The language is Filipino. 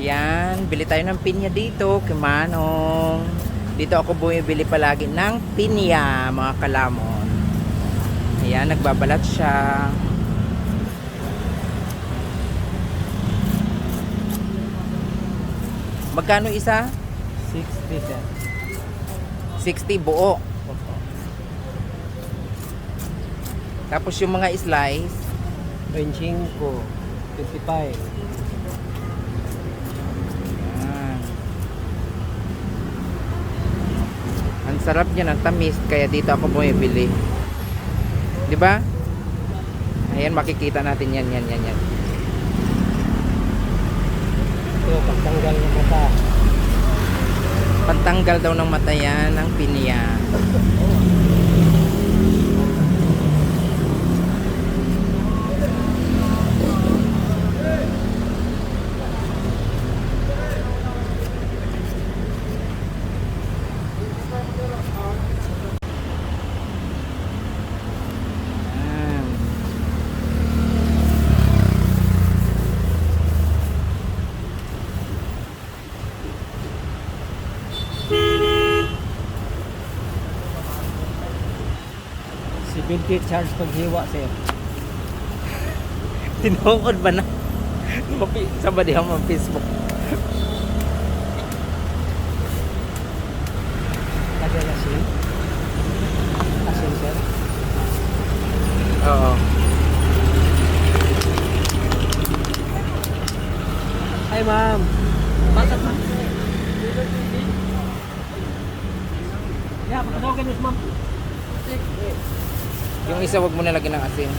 Yan, bili tayo ng pinya dito, kay Manong. Dito ako bumibili palagi ng pinya, mga kalamon. Ayan, nagbabalat siya. Magkano isa? 60 sir. 60 buo. Tapos yung mga slice, 25, 55. Ayan. Ang sarap niya ng tamis, kaya dito ako bumibili. 'Di ba? Ayan, makikita natin yan, yan, yan, yan. Ito, pagtanggal ng mata. Pantanggal daw ng mata yan ng pinya. Si 20 charge paghiwa sir. Tinuod ba na? Sa ba diha mo Facebook? Kada asin. Asin sir. Oo. Hi ma'am. Bakit ma'am? Yeah, pakadaw ganun ma'am. Yung isa wag mo na lagyan ng asin.